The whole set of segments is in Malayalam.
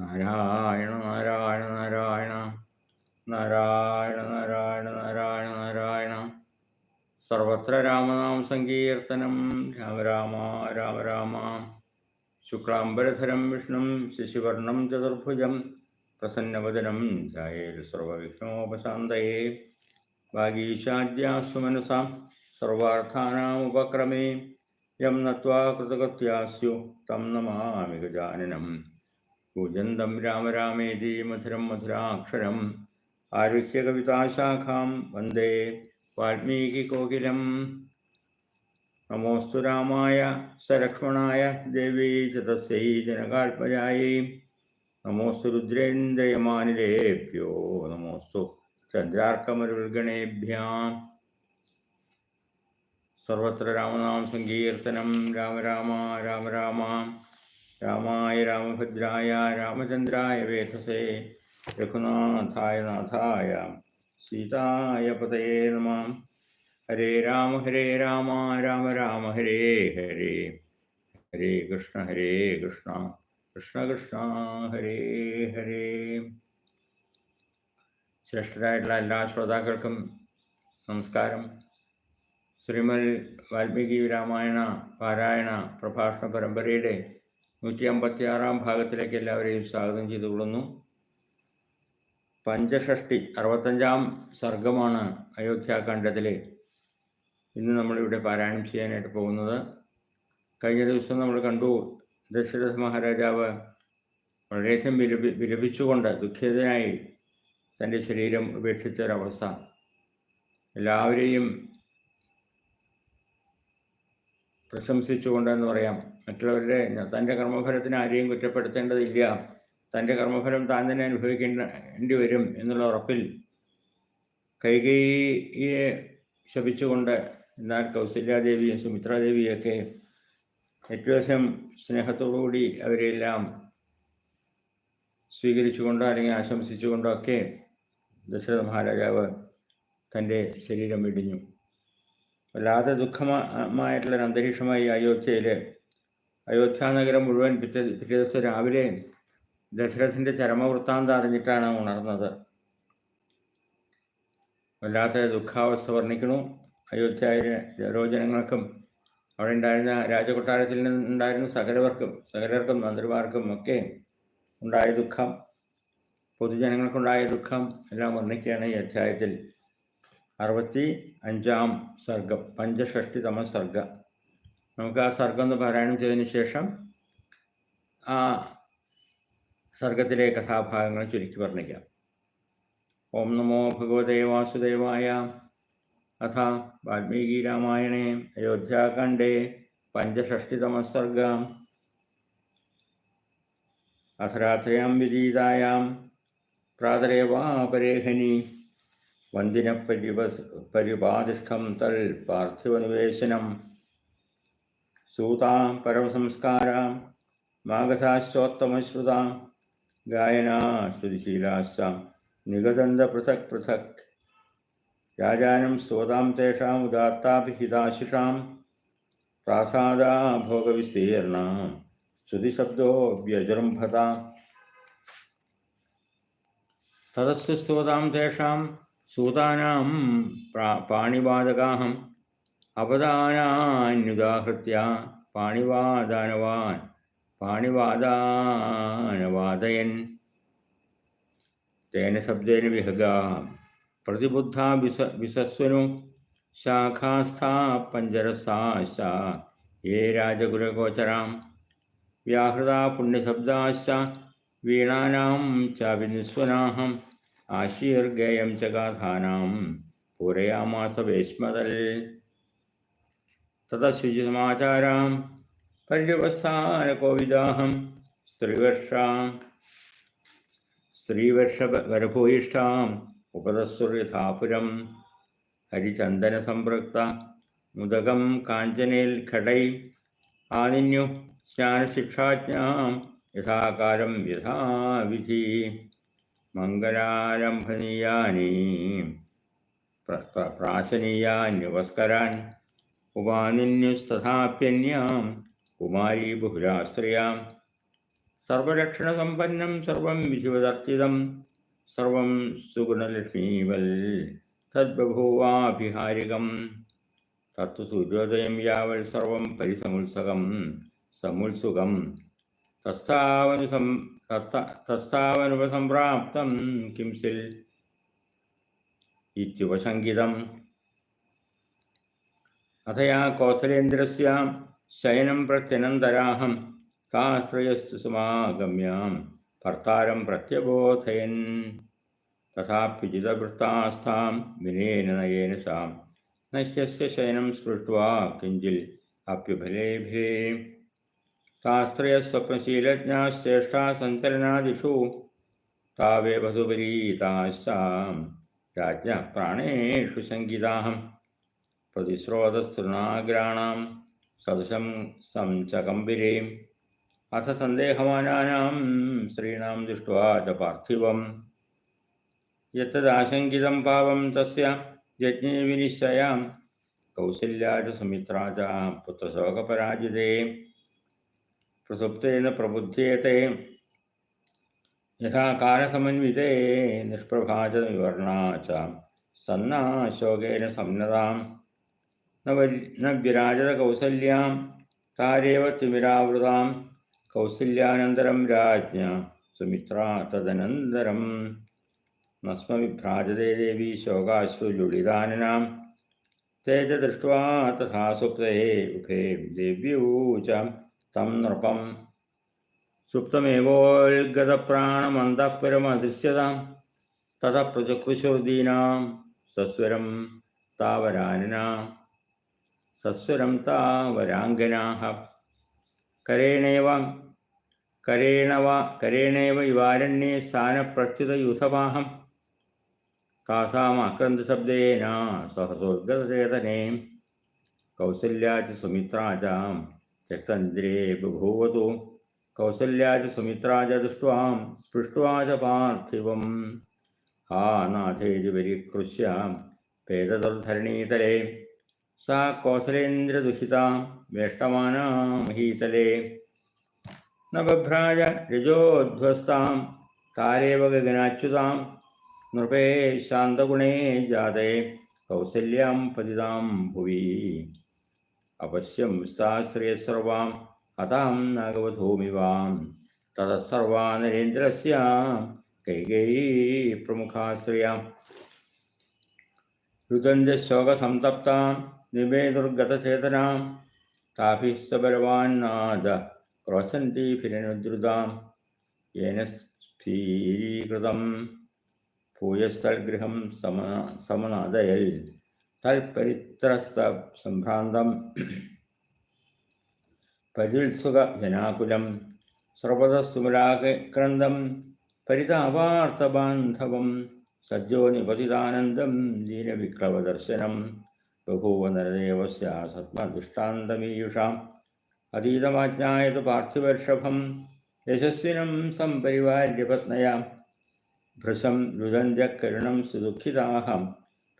നാരായണ നാരായണ നാരായണ. നാരായണ നാരായണ നാരായണ നാരായണ. സർവത്ര രാമനാം സങ്കീർത്തനം. രാമരാമ രാമരാമ രാമ രാമ. ശുക്ലാംബരധരം വിഷ്ണു ശശിവർണം ചതുർഭുജം. പ്രസന്നവദനം ധ്യായേൽ ഭാഗീശാദ്യാസുമനസാം സർവാർത്ഥാനുപക്രമേ യം നത്വാ കൃതകൃത്യാസ്യു തം നമാമി ഗജാനനം. കൂജന്തം രാമരാമേതി മധുരം മധുരാക്ഷരം. ആരുഹ്യകവിതാശാഖാം വന്ദേ വാൽമീകികോകിലം നമോസ്തു രാമായ സലക്ഷ്മണായ ദേവീ ചതസ്യൈ തസ്യൈ ജനകാത്മജായൈ നമോസ്തു രുദ്രേന്ദ്രയമാനിലേഭ്യോ. നമോസ്തു ചന്ദ്രാർക്കമരുൾഗണേഭ്യാം. സർവത്ര രാമനാം സങ്കീർത്തനം. രാമ രാമ. രാമായ രാമഭദ്രായ രാമചന്ദ്രായ വേധസേ രഘുനാഥായ നാഥായ സീതായ പതയേ നമ ഹരേ രാമ ഹരേ രാമ രാമ രാമ ഹരേ ഹരേ ഹരേ കൃഷ്ണ ഹരേ കൃഷ്ണ കൃഷ്ണ കൃഷ്ണ ഹരേ ഹരേ ശ്രേഷ്ഠരായിട്ടുള്ള എല്ലാ ശ്രോതാക്കൾക്കും നമസ്കാരം. ശ്രീമൽ വാൽമീകി രാമായണ പാരായണ പ്രഭാഷണ പരമ്പരയുടെ നൂറ്റി അമ്പത്തി ആറാം ഭാഗത്തിലേക്ക് എല്ലാവരെയും സ്വാഗതം ചെയ്തുകൊള്ളുന്നു. പഞ്ചഷഷ്ടി അറുപത്തഞ്ചാം സർഗമാണ് അയോധ്യാഖണ്ഡത്തിലെ ഇന്ന് നമ്മളിവിടെ പാരായണം ചെയ്യാനായിട്ട് പോകുന്നത്. കഴിഞ്ഞ ദിവസം നമ്മൾ കണ്ടു ദശരഥ മഹാരാജാവ് വളരെയധികം വിലപി വിലപിച്ചുകൊണ്ട് ദുഃഖിതനായി തന്റെ ശരീരം ഉപേക്ഷിച്ച ഒരവസ്ഥ എല്ലാവരെയും പ്രശംസിച്ചുകൊണ്ടെന്ന് പറയാം. മറ്റുള്ളവരുടെ തന്റെ കർമ്മഫലത്തിന് ആരെയും കുറ്റപ്പെടുത്തേണ്ടതില്ല. തന്റെ കർമ്മഫലം താൻ തന്നെ അനുഭവിക്കേണ്ടി വരും എന്നുള്ള ഉറപ്പിൽ കൈകൈയെ ശപിച്ചുകൊണ്ട് എന്നാൽ കൗസല്യാദേവിയും സുമിത്രാദേവിയൊക്കെ ഏറ്റവും സ്നേഹത്തോടുകൂടി അവരെല്ലാം സ്വീകരിച്ചുകൊണ്ടോ അല്ലെങ്കിൽ ആശംസിച്ചുകൊണ്ടോ ഒക്കെ ദശരഥ മഹാരാജാവ് തന്റെ ശരീരം വെടിഞ്ഞു വല്ലാതെ ദുഃഖമായിട്ടുള്ളൊരു അന്തരീക്ഷമായി അയോധ്യയിൽ അയോധ്യ നഗരം മുഴുവൻ പിറ്റേ പിറ്റേ ദിവസം രാവിലെ ദശരഥന്റെ ചരമവൃത്താന്തം അറിഞ്ഞിട്ടാണ് ഉണർന്നത്. വല്ലാത്ത ദുഃഖാവസ്ഥ വർണിക്കണു അയോധ്യയിലെ ഓരോ ജനങ്ങൾക്കും അവിടെ ഉണ്ടായിരുന്ന രാജകൊട്ടാരത്തിൽ നിന്നുണ്ടായിരുന്ന സകലവർക്കും സകലർക്കും മന്ത്രിമാർക്കും ഒക്കെ ഉണ്ടായ ദുഃഖം പൊതുജനങ്ങൾക്കുണ്ടായ ദുഃഖം എല്ലാം വർണിക്കുകയാണ് ഈ അധ്യായത്തിൽ. അറുപത്തി അഞ്ചാം സർഗം പഞ്ചഷഷ്ടിതമ സർഗ. നമുക്ക് ആ സർഗം ഒന്ന് പാരായണം ചെയ്തതിന് ശേഷം ആ സർഗത്തിലെ കഥാഭാഗങ്ങൾ ചുരുക്കി വർണിക്കാം. ഓം നമോ ഭഗവതേ വാസുദേവായ അഥ വാൽമീകി രാമായണേ അയോധ്യാകണ്ഡേ പഞ്ചഷഷ്ടിതമ സർഗ അധരാത്രയാം വിരീതായാം പ്രാതരേവാപരേഹനി വന്ദിന പരിവ പരിപാതിഷ്ഠം തൽ പാർത്ഥിവനിവേശനം सूतां परमसंस्कारां, मागधाश्चोत्तमश्रुतां गायनाश्रुतिशीलाश्च निगदन्दपृथक् पृथक् राजानं स्तोतां तेषामुदात्ताभिहिताशिषां प्रासादा भोगविस्तीर्णां श्रुतिशब्दोऽव्यजृम्भता विस्तीर्ण स्तोतां तेषां सूतानां प्रा पाणिवादगाहं അവദാനാന്യുദാഹൃത്യ പാണിവാദാനവാൻ പാണിവാദാനവാദയൻ. തേന ശബ്ദേന വിഹഗ. പ്രതിബുദ്ധ വിസ വിസസ്വനു ശാഖാസ്ഥാ പഞ്ചരസ്ഥാശ ഏ രാജഗുരഗോചരാം വ്യാഹൃത പുണ്യശബ്ദാശ്ച വീണാനാം ചാപി നിസ്വനാഹം ആശീർഗേയം ച ഗാഥാനാം. പൂരയാമാസ ततशुचिसमाचारां पर्यवस्थानकोविदाहं स्त्रीवर्षां स्त्रीवर्षवरभूयिष्ठाम् उपदस्सुर्यथापुरं हरिचन्दनसम्पृक्त मुदकं काञ्चनेल्खटै आदिन्यु स्नानशिक्षाज्ञां यथाकारं यथाविधि मङ्गलारम्भनीयानि प्राशनीयान्युपस्करान् ഉപാനിന്യുസ്തഥാപ്യന്യാം കുമാരീ ബഹുരാശ്രയാം. സർവലക്ഷണസമ്പന്നം സർവം വിശുവദർച്ചിതം സർവം സുഗുണലക്ഷ്മീവൽ തദ്ബഭൂവാഭിഹാരികം. തത്തു സൂര്യോദയം യാവൽ സർവം പരിസമുത്സകം സമുത്സുകം. തസ്താവനുസം തസ്താവനുപസംപ്രാപ്തം കിംസിൽ ഇത്യുപശങ്കിതം അഥയാ കൗസലേന്ദ്രസ്യ ശയനം പ്രത്യനന്തരാഹം താശ്രയസ്തു സമാഗമ്യാം ഭർത്താരം പ്രത്യബോധയൻ തഥാപ്യുചിതവൃത്താസ്ഥാം വിനേന നയേന സാം നശ്യസ്യ ശയനം സ്പൃഷ്ട്വാ കിഞ്ചിൽ അപ്യുഫലേഭേ താസ്ത്രയസ്വപ്നശീലജ്ഞാശ്ചേഷ്ടാ സഞ്ചലനാദിഷു താവേ വധുപരീതാശാം രാജ്ഞ പ്രാണേഷു ശങ്കിതാഹം പ്രതിസ്രോതസ്തൃണാഗ്രാണാം സദൃശം സംചകമ്പിരേ. അഥ സന്ദേഹമാനാനാം സ്ത്രീണാം ദൃഷ്ട്വാ ച പാർത്ഥിവം. യത്തദാശങ്കിതം പാവം തസ്യ യജ്ഞ വിനിശ്ചയാം. കൗസല്യാച ച സുമിത്രാ ച പുത്രശോകപരാജിതേ. പ്രസുപ്തേന പ്രബുദ്ധ്യേത്തെ യഥാ കാലസമന്വിതേ നിഷ്പ്രഭാച വിവർണാ ച സന്നാശോകേന സംനതാം. ന വരി ന വിരാജത കൗസല്യാം താരേവ തിമിരാവൃതാം കൗസല്യാനന്തരം രാജ്ഞ സുമിത്ര തദനന്തരം നസ്മ വിഭ്രാജതേ ദേവി ശോകാശ്രുലുളിതാനനാം തേജ ദൃഷ്ട്വാ തഥാ സുപ്തേ ഉഭേ ദേവ്യൂച തം നൃപം. സുപ്തമേവോൽഗതപ്രാണമന്തഃപുരമദൃശ്യതാം തഥ പ്രചക്രുശോദീനാം സസ്വരം താവരാനനാ. സസ്വരം താവരാംഗനാഹ. കരേണേവ കരേണവ കരേണേവ ഇവാരണ്യേ സ്ഥാനപ്രച്യുതയുധവാഹം. കാസാമാക്രന്ദശബ്ദേന സഹസുർഗസേതനേ കൗസല്യാച സുമിത്രാച ചക്തന്ത്രേ ബഭൂവതു. കൗസല്യാച സുമിത്രാച ദൃഷ്ട്വാം സ്പൃഷ്ട്വാച പാർത്ഥിവം. ആ നാഥേജി വരികൃശ്യ പേദതർധരണീതലേ सा कौसलेन्द्रदुहिता वेष्टमाना महीतले। न बभ्राज रजोध्वस्तां तारेव गगनाच्युतां नृपे शान्तगुणे जाते कौसल्यां पतितां भुवि। अपश्यं साश्रयसर्वां हतां नागवधूमिवां ततः सर्वा नरेन्द्रस्य कैकेयी प्रमुखाश्रया ദിവേ ദുർഗതചേതനാം സബലവാന്നാദ ക്രോശന്തി ഫിരനുദ്രുതാം യേന സ്ഥീരീകൃതം ഭൂയസ്ഥൽഗൃഹം സമ സമനാദയൽ തൽപരിത്രസ്ത സംഭ്രാന്തം പരിത്സുകജനാകുലം സ്രവതസുമരാഗ്രന്ഥം പരിതാപാർത്ഥബാന്ധവം സജ്ജോ നിപതിതാനന്ദം ദീനവിക്ലവദർശനം बभूव नरदेवस्य आसत्मदृष्टान्तमीयुषाम् अधीतमाज्ञाय तु पार्थिवर्षभं यशस्विनं सम्परिवार्यपत्नया भृशं रुदन्त्यकरणं सुदुःखिताहं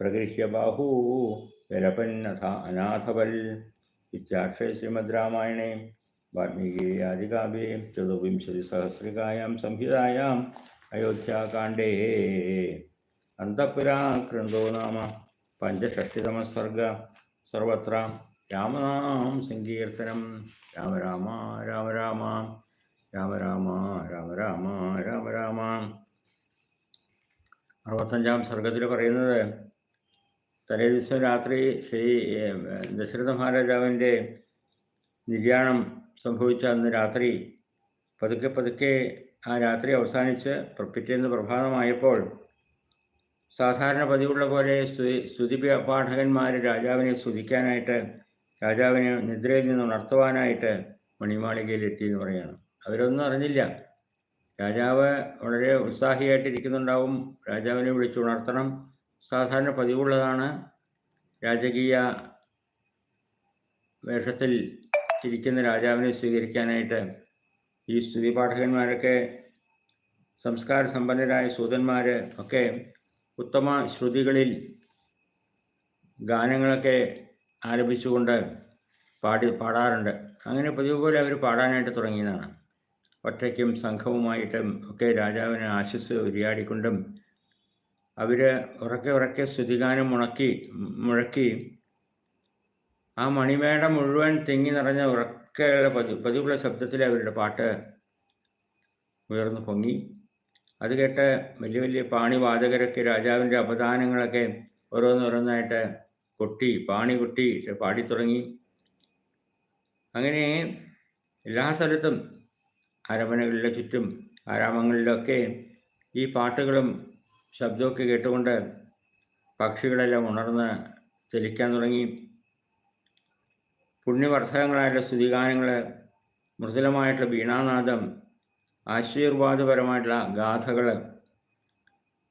प्रगृह्य बाहू विलपन्नथा अनाथवल् इत्याख्ये श्रीमद् रामायणे वाल्मीकियादिकाव्ये चतुर्विंशतिसहस्रिकायां संहितायाम् अयोध्याकाण्डे अन्तःपुरा कृन्दो नाम സർഗ സർവത്ര. രാമനാം സങ്കീർത്തനം. രാമ രാമ രാമ രാമ. രാമ രാമ രാമ രാമ രാമ രാമ. അറുപത്തഞ്ചാം സർഗത്തിൽ പറയുന്നത് തലേ ദിവസം രാത്രി ശ്രീ ദശരഥ മഹാരാജാവിന്റെ നിര്യാണം സംഭവിച്ച അന്ന് രാത്രി പതുക്കെ പതുക്കെ ആ രാത്രി അവസാനിച്ച് പിറ്റേന്ന് പ്രഭാതമായപ്പോൾ സാധാരണ പതിവുള്ള പോലെ സ്തുതി പാഠകന്മാർ രാജാവിനെ സ്തുതിക്കാനായിട്ട് രാജാവിനെ നിദ്രയിൽ നിന്ന് ഉണർത്തുവാനായിട്ട് മണിമാളികയിൽ എത്തി എന്ന് പറയുകയാണ് അവരൊന്നും അറിഞ്ഞില്ല. രാജാവ് വളരെ ഉത്സാഹിയായിട്ടിരിക്കുന്നുണ്ടാവും. രാജാവിനെ വിളിച്ചുണർത്തണം സാധാരണ പതിവുള്ളതാണ്. രാജകീയ വേഷത്തിൽ ഇരിക്കുന്ന രാജാവിനെ സ്വീകരിക്കാനായിട്ട് ഈ സ്തുതി പാഠകന്മാരൊക്കെ സംസ്കാര സമ്പന്നരായ സൂതന്മാർ ഒക്കെ ഉത്തമ ശ്രുതികളിൽ ഗാനങ്ങളൊക്കെ ആരംഭിച്ചുകൊണ്ട് പാടി പാടാറുണ്ട്. അങ്ങനെ പതിവ് പോലെ അവർ പാടാനായിട്ട് തുടങ്ങിയതാണ്. ഒറ്റയ്ക്കും സംഘവുമായിട്ടും ഒക്കെ രാജാവിനെ ആശിസ് ഉരിയാടിക്കൊണ്ടും അവർ ഉറക്കെ ഉറക്കെ സ്തുതിഗാനം മുണക്കി മുഴക്കി ആ മണിമേട മുഴുവൻ തിങ്ങി നിറഞ്ഞ ഉറക്കെയുള്ള പതി പതിവുള്ള ശബ്ദത്തിൽ അവരുടെ പാട്ട് ഉയർന്നു പൊങ്ങി. അത് കേട്ട് വലിയ വലിയ പാണിവാചകരൊക്കെ രാജാവിന്റെ അപദാനങ്ങളൊക്കെ ഓരോന്നോരോന്നായിട്ട് കൊട്ടി പാണി കൊട്ടി പാടിത്തുടങ്ങി അങ്ങനെ എല്ലാ സ്ഥലത്തും അരമനകളിലെ ചുറ്റും ആരാമങ്ങളിലൊക്കെ ഈ പാട്ടുകളും ശബ്ദമൊക്കെ കേട്ടുകൊണ്ട് പക്ഷികളെല്ലാം ഉണർന്ന് ചലിക്കാൻ തുടങ്ങി. പുണ്യവർദ്ധകങ്ങളായിട്ടുള്ള സ്തുതിഗാനങ്ങൾ മൃദുലമായിട്ടുള്ള വീണാനാദം ആശീർവാദപരമായിട്ടുള്ള ഗാഥകൾ.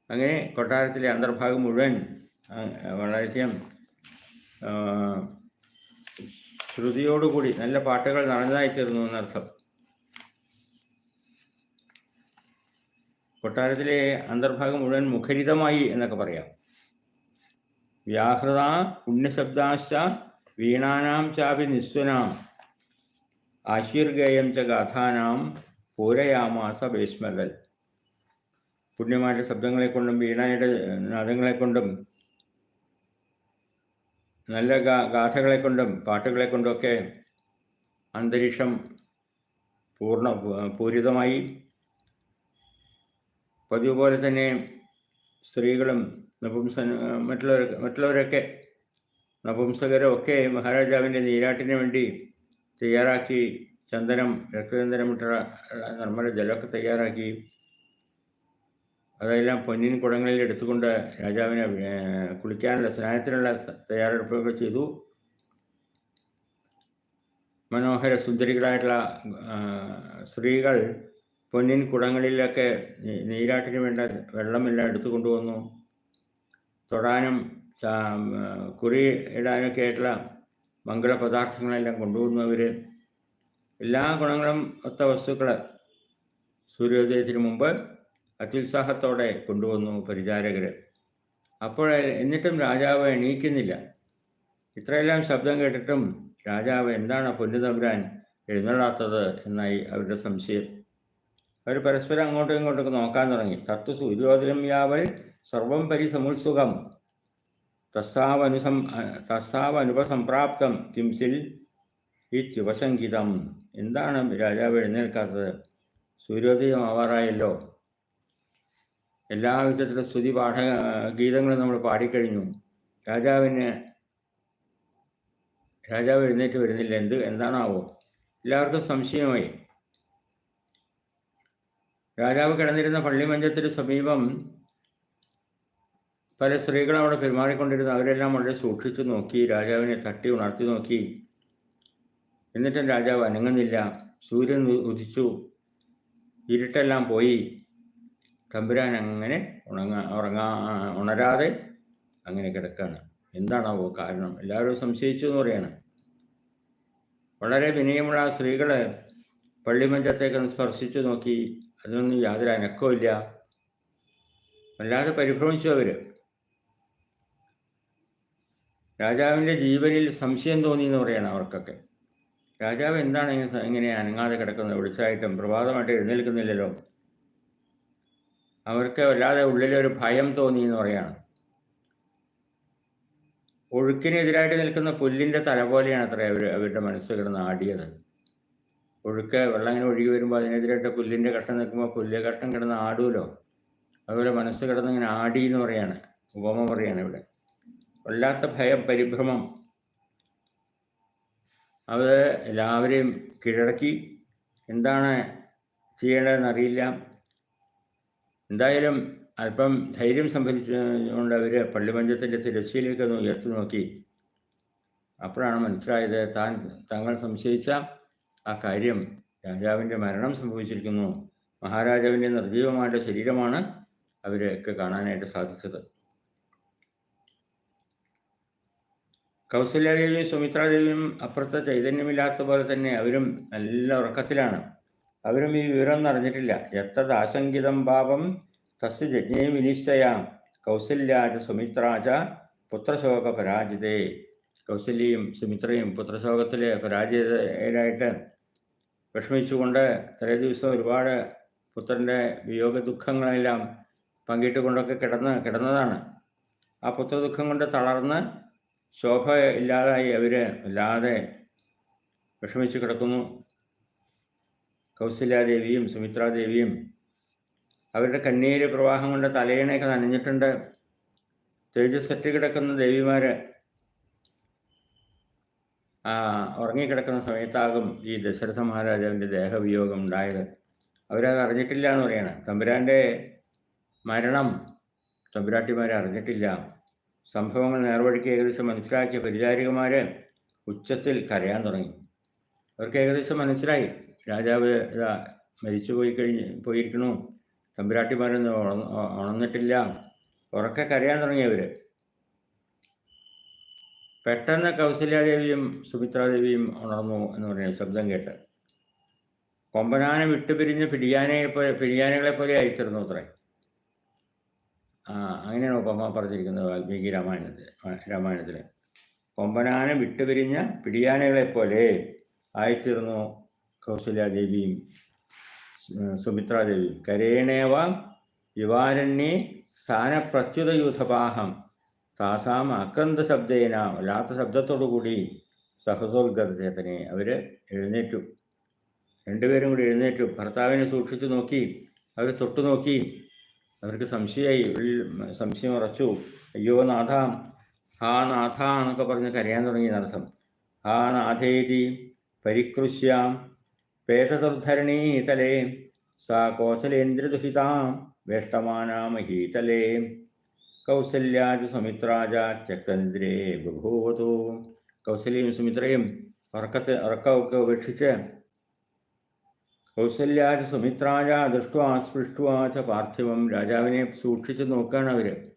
അങ്ങനെ കൊട്ടാരത്തിലെ അന്തർഭാഗം മുഴുവൻ വളരെയധികം ശ്രുതിയോടുകൂടി നല്ല പാട്ടുകൾ നടന്നതായി തീർന്നു എന്നർത്ഥം. കൊട്ടാരത്തിലെ അന്തർഭാഗം മുഴുവൻ മുഖരിതമായി എന്നൊക്കെ പറയാം. വ്യാഹൃത പുണ്യശബ്ദാശ്ച വീണാനാം ചാപി നിസ്വനാം ആശീർഗേയം ച ഗാഥാനാം പൂരയാമാസ ഭീഷ്മകൽ പുണ്യമായിട്ട് ശബ്ദങ്ങളെ കൊണ്ടും വീണയുടെ നാദങ്ങളെ കൊണ്ടും നല്ല ഗാ ഗാഥകളെ കൊണ്ടും പാട്ടുകളെ കൊണ്ടുമൊക്കെ അന്തരീക്ഷം പൂർണ പൂരിതമായി. പതിവ് പോലെ തന്നെ സ്ത്രീകളും നപുംസ മറ്റുള്ളവർ മറ്റുള്ളവരൊക്കെ നപുംസകരും ഒക്കെ മഹാരാജാവിന്റെ നീരാട്ടിന് വേണ്ടി തയ്യാറാക്കി ചന്ദനം രക്തചന്ദനമിട്ട നിർമ്മല ജലമൊക്കെ തയ്യാറാക്കി. അതെല്ലാം പൊന്നിൻ കുടങ്ങളിൽ എടുത്തുകൊണ്ട് രാജാവിനെ കുളിക്കാനുള്ള സ്നാനത്തിനുള്ള തയ്യാറെടുപ്പൊക്കെ ചെയ്തു. മനോഹര സുന്ദരികളായിട്ടുള്ള സ്ത്രീകൾ പൊന്നിൻ കുടങ്ങളിലൊക്കെ നീരാട്ടിന് വേണ്ട വെള്ളമെല്ലാം എടുത്തു കൊണ്ടുവന്നു. തൊടാനും കുറി ഇടാനൊക്കെ ആയിട്ടുള്ള മംഗള പദാർത്ഥങ്ങളെല്ലാം കൊണ്ടുവന്നു അവർ എല്ലാ ഗുണങ്ങളും ഒത്ത വസ്തുക്കൾ സൂര്യോദയത്തിന് മുമ്പ് അത്യുത്സാഹത്തോടെ കൊണ്ടുവന്നു പരിചാരകർ അപ്പോൾ എന്നിട്ടും രാജാവ് എണീക്കുന്നില്ല. ഇത്രയെല്ലാം ശബ്ദം കേട്ടിട്ടും രാജാവ് എന്താണ് പൊന്നു തമ്പുരാൻ എഴുന്നള്ളാത്തത് എന്നായി അവരുടെ സംശയം. അവർ പരസ്പരം അങ്ങോട്ടും ഇങ്ങോട്ടൊക്കെ നോക്കാൻ തുടങ്ങി. തത്വ സൂര്യോദയം യാവൽ സർവം പരിസമുത്സുഖം തസ്താവനുസം തസ്താവനുപസംപ്രാപ്തം കിംസിൽ ഈ ശിവശങ്കിതം എന്താണ് രാജാവ് എഴുന്നേൽക്കാത്തത്? സൂര്യോദയം ആവാറായല്ലോ എല്ലാ വിധത്തിലും സ്തുതി പാഠ ഗീതങ്ങളും നമ്മൾ പാടിക്കഴിഞ്ഞു. രാജാവിന് രാജാവ് എഴുന്നേറ്റ് വരുന്നില്ല. എന്ത് എന്താണാവോ? എല്ലാവർക്കും സംശയമായി. രാജാവ് കിടന്നിരുന്ന പള്ളിമഞ്ചത്തിന് സമീപം പല സ്ത്രീകളും അവിടെ പെരുമാറിക്കൊണ്ടിരുന്നു. അവരെല്ലാം വളരെ സൂക്ഷിച്ചു നോക്കി. രാജാവിനെ തട്ടി ഉണർത്തി നോക്കി. എന്നിട്ടും രാജാവ് അനങ്ങുന്നില്ല. സൂര്യൻ ഉദിച്ചു. ഇരുട്ടെല്ലാം പോയി. തമ്പുരാൻ അങ്ങനെ ഉണങ്ങ ഉറങ്ങാ ഉണരാതെ അങ്ങനെ കിടക്കാണ്. എന്താണാവോ കാരണം? എല്ലാവരും സംശയിച്ചു എന്ന് പറയാണ്. വളരെ വിനയമുള്ള സ്ത്രീകൾ പള്ളിമഞ്ചത്തേക്ക് സ്പർശിച്ചു നോക്കി. അതിനൊന്നും യാതൊരു അനക്കവും ഇല്ല. വല്ലാതെ പരിഭ്രമിച്ചു അവർ രാജാവിന്റെ ജീവനിൽ സംശയം തോന്നി എന്ന് പറയണം അവർക്കൊക്കെ. രാജാവ് എന്താണ് ഇങ്ങനെ അനങ്ങാതെ കിടക്കുന്നത്? വിളിച്ചായിട്ടും പ്രഭാതമായിട്ട് എഴുന്നേൽക്കുന്നില്ലല്ലോ. അവർക്ക് വല്ലാതെ ഉള്ളിലൊരു ഭയം തോന്നി എന്ന് പറയാണ്. ഒഴുക്കിനെതിരായിട്ട് നിൽക്കുന്ന പുല്ലിന്റെ തല പോലെയാണ് അത്ര അവർ അവരുടെ മനസ്സ് കിടന്ന് ആടിയത്. ഒഴുക്ക് വെള്ളം ഇങ്ങനെ ഒഴുകി വരുമ്പോൾ അതിനെതിരായിട്ട് പുല്ലിന്റെ കഷ്ടം നിൽക്കുമ്പോൾ പുല്ല് കഷ്ടം കിടന്ന് ആടുമല്ലോ അതുപോലെ മനസ്സ് കിടന്ന് ഇങ്ങനെ ആടി എന്ന് പറയാണ്. ഉപമ പറയാണ് ഇവിടെ. വല്ലാത്ത ഭയം പരിഭ്രമം. അത് എല്ലാവരെയും കീഴടക്കി. എന്താണ് ചെയ്യേണ്ടതെന്ന് അറിയില്ല എന്തായാലും അല്പം ധൈര്യം സംഭരിച്ചുകൊണ്ട് അവർ പള്ളിമഞ്ചത്തിന്റെ തിരശ്ശീലേക്ക് ഒന്ന് ഉയർത്തി നോക്കി. അപ്പോഴാണ് മനസ്സിലായത് താൻ തങ്ങൾ സംശയിച്ച ആ കാര്യം രാജാവിന്റെ മരണം സംഭവിച്ചിരിക്കുന്നു. മഹാരാജാവിന്റെ നിർജീവമായിട്ട് ശരീരമാണ് അവരൊക്കെ കാണാനായിട്ട് സാധിച്ചത്. കൗസല്യദേവിയും സുമിത്രാദേവിയും അപ്പുറത്തെ ചൈതന്യമില്ലാത്ത പോലെ തന്നെ അവരും നല്ല ഉറക്കത്തിലാണ്. അവരും ഈ വിവരം അറിഞ്ഞിട്ടില്ല. എത്തത് ആശങ്കിതം പാപം തസ് ജജ്ഞേ വിനിശ്ചയാം. കൗസല്യാജ സുമിത്രാജ പുത്രശോക പരാജിതേ. കൗസല്യയും സുമിത്രയും പുത്രശോകത്തിലെ പരാജിതരായിട്ട് വിഷമിച്ചുകൊണ്ട് തലേ ദിവസം ഒരുപാട് പുത്രന്റെ വിയോഗ ദുഃഖങ്ങളെല്ലാം പങ്കിട്ടുകൊണ്ടൊക്കെ കിടന്ന് കിടന്നതാണ്. ആ പുത്രദുഃഖം കൊണ്ട് തളർന്ന് ശോഭ ഇല്ലാതായി അവർ വല്ലാതെ വിഷമിച്ച് കിടക്കുന്നു. കൗസല്യാദേവിയും സുമിത്രാദേവിയും അവരുടെ കണ്ണീര് പ്രവാഹം കൊണ്ട് തലയണയൊക്കെ നനഞ്ഞിട്ടുണ്ട്. തേജസ്സറ്റ് കിടക്കുന്ന ദേവിമാർ ഉറങ്ങിക്കിടക്കുന്ന സമയത്താകും ഈ ദശരഥ മഹാരാജാവിന്റെ ദേഹവിയോഗം ഉണ്ടായത്. അവരത് അറിഞ്ഞിട്ടില്ല എന്ന് പറയണം. തമ്പുരാന്റെ മരണം തമ്പുരാട്ടിമാരെ അറിഞ്ഞിട്ടില്ല സംഭവങ്ങൾ നേർവഴിക്ക് ഏകദേശം മനസ്സിലാക്കിയ പരിചാരികമാർ ഉച്ചത്തിൽ കരയാൻ തുടങ്ങി. അവർക്ക് ഏകദേശം മനസ്സിലായി. രാജാവ് ഇതാ മരിച്ചു പോയി കഴിഞ്ഞ് പോയിരിക്കണു തമ്പുരാട്ടിമാരൊന്നും ഉണ ഉണർന്നിട്ടില്ല. ഉറക്കെ കരയാൻ തുടങ്ങിയവർ പെട്ടെന്ന് കൗസല്യാദേവിയും സുമിത്രാദേവിയും ഉണർന്നു എന്ന് പറഞ്ഞ ശബ്ദം കേട്ട്. കൊമ്പനാനെ വിട്ടുപിരിഞ്ഞ് പിടിയാനെ പോലെ പിടിയാനകളെ പോലെ അയച്ചിരുന്നു അത്രേ. ആ അങ്ങനെയാണ് ഉപമ പറഞ്ഞിരിക്കുന്നത് വാൽമീകി രാമായണത്തിൽ രാമായണത്തിൽ കൊമ്പനാനെ വിട്ടുപിരിഞ്ഞ പിടിയാനകളെ പോലെ ആയിത്തീർന്നു കൗസല്യാദേവിയും സുമിത്രാദേവിയും. കരേണേവ യുവാരണ്യേ സ്ഥാനപ്രച്യുതയൂഥപാഹം താസാം അക്രന്ത ശബ്ദേന വല്ലാത്ത ശബ്ദത്തോടുകൂടി സഹസോദ്ഗതചേതനെ അവർ എഴുന്നേറ്റു. രണ്ടുപേരും കൂടി എഴുന്നേറ്റു. ഭർത്താവിനെ സൂക്ഷിച്ചു നോക്കി. അവർ തൊട്ടു നോക്കി. അവർക്ക് സംശയമായി സംശയം ഉറച്ചു. അയ്യോ നാഥ ഹാ നാഥ എന്നൊക്കെ പറഞ്ഞ് കരയാൻ തുടങ്ങി നടത്തം ഹാ നാഥേതി പരികൃശ്യാം പേതതുർധരണീതലേ സാ കോസലേന്ദ്രദുഹിതാം വേഷ്ടമാനാമഹീതലേ കൗസല്യാജ സുമിത്രാജ ചക്രന്ദ്രേ ബഭൂവതു. കൗസല്യയും സുമിത്രയും ഉറക്കത്തെ ഉറക്കമൊക്കെ ഉപേക്ഷിച്ച് കൗസല്യാജ സുമിത്രാജ ദൃഷ്ടുവാ സ്പൃഷ്ടുവാ ച പാർത്ഥിവം. രാജാവിനെ സൂക്ഷിച്ചു നോക്കുകയാണ് അവർ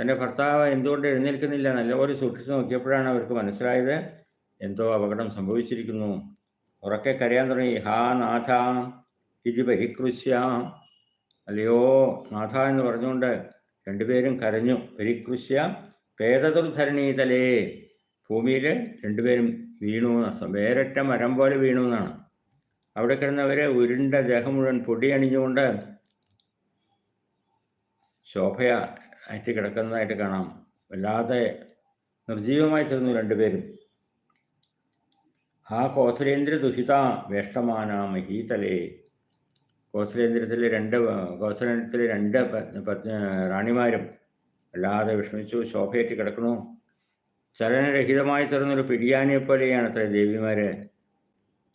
തന്റെ ഭർത്താവ് എന്തുകൊണ്ട് എഴുന്നേൽക്കുന്നില്ല? നല്ലപോലെ സൂക്ഷിച്ചു നോക്കിയപ്പോഴാണ് അവർക്ക് മനസ്സിലായത് എന്തോ അപകടം സംഭവിച്ചിരിക്കുന്നു. ഉറക്കെ കരയാൻ തുടങ്ങി. ഹാ നാഥ ഇത് പരികൃശ്യ അല്ലയോ നാഥ എന്ന് പറഞ്ഞുകൊണ്ട് രണ്ടുപേരും കരഞ്ഞു. പരികൃശ്യ പേദതുർധരണീതലേ ഭൂമിയിൽ രണ്ടുപേരും വീണു. വേരറ്റ മരം പോലെ വീണു എന്നാണ്. അവിടെ കിടന്നവരെ ഉരുണ്ട ദേഹം മുഴുവൻ പൊടി അണിഞ്ഞുകൊണ്ട് ശോഭയ ആയിട്ട് കിടക്കുന്നതായിട്ട് കാണാം. വല്ലാതെ നിർജീവമായി തീർന്നു രണ്ടുപേരും. ആ കോസലേന്ദ്ര ദുഷിത വേഷ്ടമാന മഹീതലേ. കോസലേന്ദ്രത്തിലെ രണ്ട് കോസലേന്ദ്രത്തിലെ രണ്ട് റാണിമാരും വല്ലാതെ വിഷമിച്ചു. ശോഭയേറ്റ് കിടക്കണു ചലനരഹിതമായി തീർന്നൊരു പിടിയാനെ പോലെയാണ് അത്ര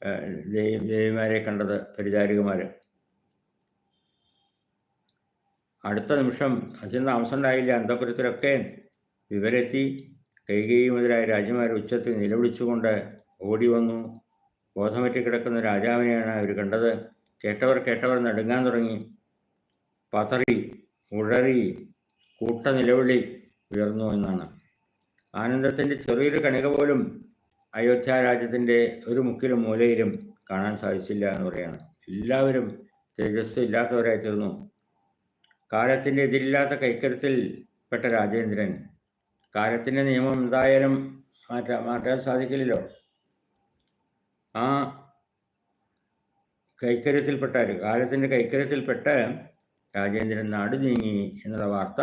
ദേവിമാരെ കണ്ടത് പരിചാരികമാർ അടുത്ത നിമിഷം അച്ഛൻ താമസമുണ്ടായില്ല. അന്തപുരത്തിലൊക്കെ വിവരെത്തി കൈകേയി മുതലായ രാജ്യമാർ ഉച്ചത്തിൽ നിലവിളിച്ചുകൊണ്ട് ഓടി വന്നു. ബോധമറ്റി കിടക്കുന്ന രാജാവിനെയാണ് അവർ കണ്ടത്. കേട്ടവർ കേട്ടവർ നടുങ്ങാൻ തുടങ്ങി. പതറി ഉഴറി കൂട്ട നിലവിളി ഉയർന്നു എന്നാണ്. ആനന്ദത്തിന്റെ ചെറിയൊരു കണിക പോലും അയോധ്യ രാജ്യത്തിന്റെ ഒരു മുക്കിലും മൂലയിലും കാണാൻ സാധിച്ചില്ല എന്ന് പറയുകയാണ്. എല്ലാവരും തേജസ് ഇല്ലാത്തവരായി തീർന്നു. കാലത്തിന്റെ എതിരില്ലാത്ത കൈക്കരുത്തിൽ പെട്ട രാജേന്ദ്രൻ. കാലത്തിന്റെ നിയമം എന്തായാലും മാറ്റാൻ മാറ്റാൻ സാധിക്കില്ലല്ലോ. ആ കൈക്കര്യത്തിൽപ്പെട്ട കാലത്തിന്റെ കൈക്കര്യത്തിൽപ്പെട്ട് രാജേന്ദ്രൻ നാട് നീങ്ങി എന്നുള്ള വാർത്ത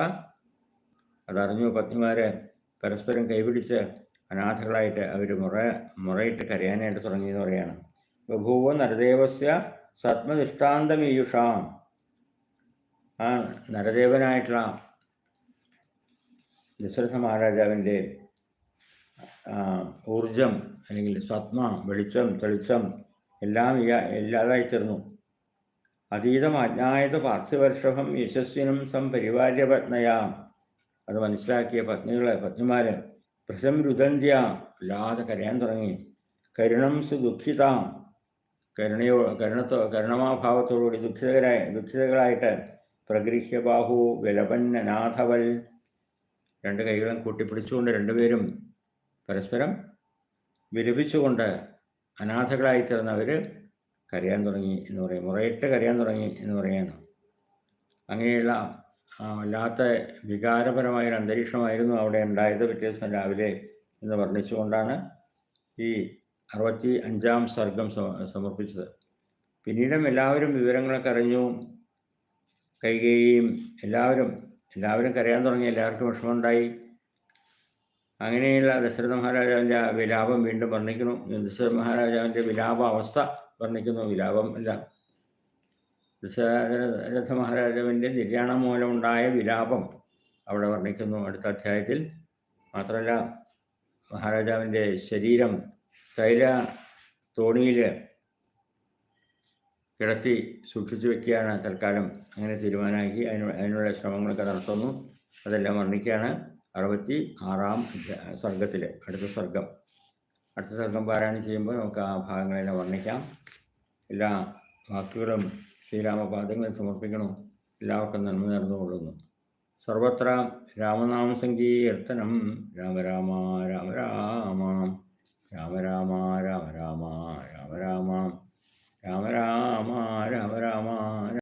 അതറിഞ്ഞു പത്നിമാരെ പരസ്പരം കൈപിടിച്ച് അനാഥകളായിട്ട് അവർ മുറ മുറയിട്ട് കരയാനായിട്ട് തുടങ്ങി എന്ന് പറയാണ് ബഭൂവ നരദേവസ്യ സത്മദൃഷ്ടാന്തമീയുഷാം ആ നരദേവനായിട്ടുള്ള ദശരഥ മഹാരാജാവിന്റെ ഊർജം അല്ലെങ്കിൽ സത്മ വെളിച്ചം തെളിച്ചം എല്ലാം ഇല്ലാതായി തീർന്നു. അതീതം അജ്ഞായത പാർത്ഥിവർഷഭം യശസ്വിനും സംപരിവാര്യപത്നയാം. അത് മനസ്സിലാക്കിയ പത്നികളെ പത്നിമാര് ഭൃശം രുദന്ത്യ വല്ലാതെ കരയാൻ തുടങ്ങി. കരുണം സു ദുഃഖിത. കരുണയോ കരുണത്തോ കരുണമാഭാവത്തോടുകൂടി ദുഃഖിതരായ ദുഃഖിതകളായിട്ട് പ്രഗൃഹ്യ ബാഹു വിലപന്നനാഥവൽ. രണ്ട് കൈകളും കൂട്ടിപ്പിടിച്ചുകൊണ്ട് രണ്ടുപേരും പരസ്പരം വിലപിച്ചുകൊണ്ട് അനാഥകളായി തീർന്നവർ കരയാൻ തുടങ്ങി എന്ന് പറയും. മുറയിട്ട് കരയാൻ തുടങ്ങി എന്ന് പറയാണ് അങ്ങനെയുള്ള വല്ലാത്ത വികാരപരമായ ഒരു അന്തരീക്ഷമായിരുന്നു അവിടെ ഉണ്ടായത് പിറ്റേ ദിവസം രാവിലെ എന്ന് വർണിച്ചുകൊണ്ടാണ് ഈ അറുപത്തി അഞ്ചാം സർഗം സമർപ്പിച്ചത്. പിന്നീടും എല്ലാവരും വിവരങ്ങളൊക്കെ അറിഞ്ഞു കൈകയും എല്ലാവരും എല്ലാവരും കരയാൻ തുടങ്ങി എല്ലാവർക്കും വിഷമമുണ്ടായി. അങ്ങനെയുള്ള ദശരഥ മഹാരാജാവിന്റെ വിലാപം വീണ്ടും വർണിക്കുന്നു. ദശരഥ മഹാരാജാവിന്റെ വിലാപ അവസ്ഥ വർണിക്കുന്നു. വിലാപം അല്ല ദശരഥ മഹാരാജാവിന്റെ നിര്യാണം മൂലമുണ്ടായ വിലാപം അവിടെ വർണിക്കുന്നു അടുത്ത അധ്യായത്തിൽ. മാത്രമല്ല മഹാരാജാവിന്റെ ശരീരം തൈല തോണിയിൽ കിടത്തി സൂക്ഷിച്ചു വെക്കുകയാണ് തൽക്കാലം അങ്ങനെ തീരുമാനമാക്കി. അതിന് അതിനുള്ള ശ്രമങ്ങളൊക്കെ നടത്തുന്നു. അതെല്ലാം വർണിക്കുകയാണ്. അറുപത്തി ആറാം സർഗത്തിൽ അടുത്ത സർഗം. അടുത്ത സർഗം പാരായണം ചെയ്യുമ്പോൾ നമുക്ക് ആ ഭാഗങ്ങളെല്ലാം വർണിക്കാം. എല്ലാ വാക്കുകളും ശ്രീരാമപാദങ്ങളിൽ സമർപ്പിക്കണം? എല്ലാവർക്കും നന്മ നേർന്നുകൊള്ളുന്നു. സർവത്ര രാമനാമ സങ്കീർത്തനം. രാമ രാമ രാമ രാമ. രാമ രാമ രാമ രാമ രാമ രാമ. രാമ രാമ രാമ രാമ.